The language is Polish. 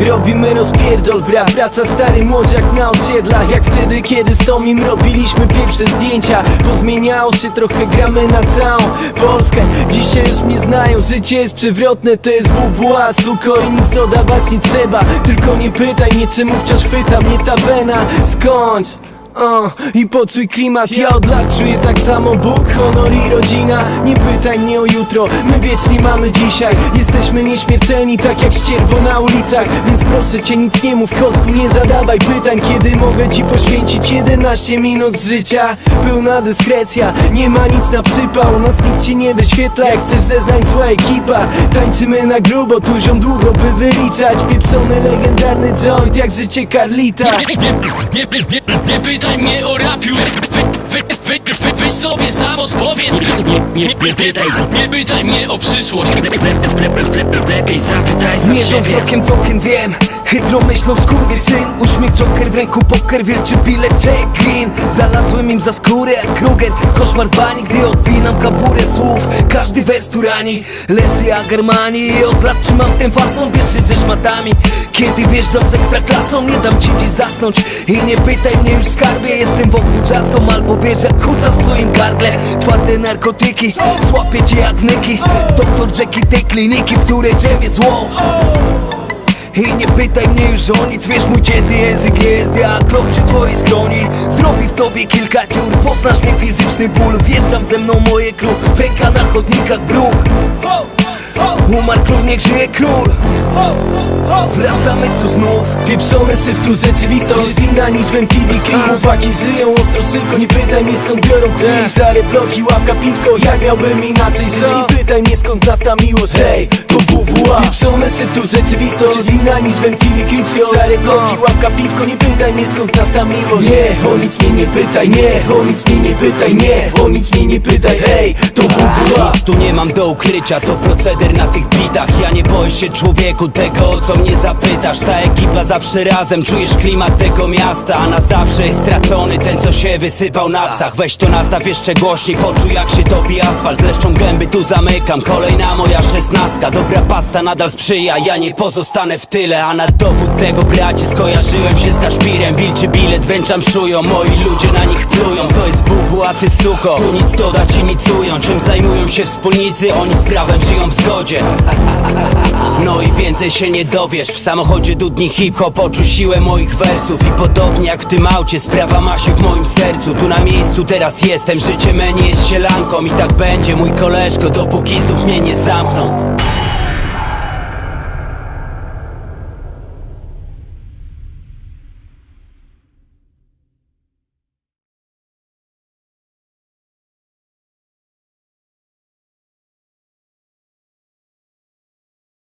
Robimy rozpierdol, brat, praca stary młodziak na osiedlach. Jak wtedy, kiedy z Tomim robiliśmy pierwsze zdjęcia Pozmieniało się trochę, gramy na całą Polskę. Dzisiaj już mnie znają, życie jest przewrotne To jest WWA, suko i nic dodawać nie trzeba. Tylko nie pytaj mnie, czemu wciąż chwyta mnie ta wena. Skończ o, I poczuj klimat, ja od lat czuję tak samo Bóg, honor i rodzina. Nie pytaj mnie o jutro, my wiecznie mamy dzisiaj. Jesteśmy nieśmiertelni, tak jak ścierwo na ulicach. Więc proszę cię, nic nie mów, kotku, nie zadawaj pytań. Kiedy mogę ci poświęcić 11 minut życia? Pełna dyskrecja, nie ma nic na przypał. Nas nikt ci nie wyświetla, jak chcesz zeznań zła ekipa. Tańczymy na grubo, tu ziom długo by wyliczać. Pieprzony legendarny joint, jak życie Carlita Nie, nie, nie, nie, nie pytaj mnie o rap już wy, Weź sobie sam odpowiedz. Nie, nie, nie pytaj, nie pytaj mnie o przyszłość. Le, le, le, le, Lepiej zapytaj sam Mierzą siebie. wzrokiem z okien, wiem. Chytro myślą, skurwie syn. Uśmiech Joker w ręku, poker, wielczy bilet, check green Znalazłem im za skórę jak Kruger. Koszmar bani, gdy odpinam kaburę słów. Każdy wers tu rani Leży jak Germani. I od lat trzymam ten fason Wierzy ze szmatami. Kiedy wjeżdżam z ekstraklasą Nie dam ci dziś zasnąć. I nie pytaj mnie już skarbie. Jestem wokół jazzgą Albo wiesz jak huta w twoim gardle. Twarde narkotyki Złapię cię jak Doktor Jackie tej kliniki, w której drzewie zło. I nie pytaj mnie już o nic, wiesz mój cięty język jest jak lok przy twojej skroni. Zrobi w tobie kilka dziur, poznasz nie fizyczny ból. Wjeżdżam ze mną moje klub, pęka na chodnikach bruk Umarł klub, niech żyje król. Wracamy tu znów. Pieprzony syf tu rzeczywistość. Jest inna niż w MTV Clip Chłopaki żyją ostro szybko, nie pytaj mnie skąd biorą krwi Szare bloki, ławka, piwko, jak miałbym inaczej żyć? Nie pytaj mnie skąd nas ta miłość, hej, to WWA Pieprzony syf tu rzeczywistość. Jest inna niż w MTV Clip Szare bloki, ławka, piwko, nie pytaj mnie skąd nas ta miłość. Nie, o nic mnie nie pytaj, nie, o nic mnie nie pytaj, nie, o nic mnie nie pytaj, hej, to WWA Nic tu nie mam do ukrycia, to proceder na tych bitach. Ja nie boję się człowieku tego, o co mnie zapytasz. Ta ekipa zawsze razem, czujesz klimat tego miasta A na zawsze jest stracony ten, co się wysypał na psach. Weź to nastaw jeszcze głośniej, poczuj jak się topi asfalt. Leszczą gęby tu zamykam, kolejna moja szesnastka. Dobra pasta nadal sprzyja, ja nie pozostanę w tyle. A na dowód tego bracie skojarzyłem się z Kaszpirem Wilczy bilet wręczam szują, moi ludzie na nich plują. To jest WW, a ty suko, tu nic dodać i nic ująć. Czym zajmują się wspólnicy, oni z prawem żyją w zgodzie No i więcej się nie dowiesz. W samochodzie dudni hip-hop Poczuł siłę moich wersów. I podobnie jak w tym aucie Sprawa ma się w moim sercu. Tu na miejscu teraz jestem Życie me nie jest sielanką. I tak będzie mój koleżko Dopóki znów mnie nie zamkną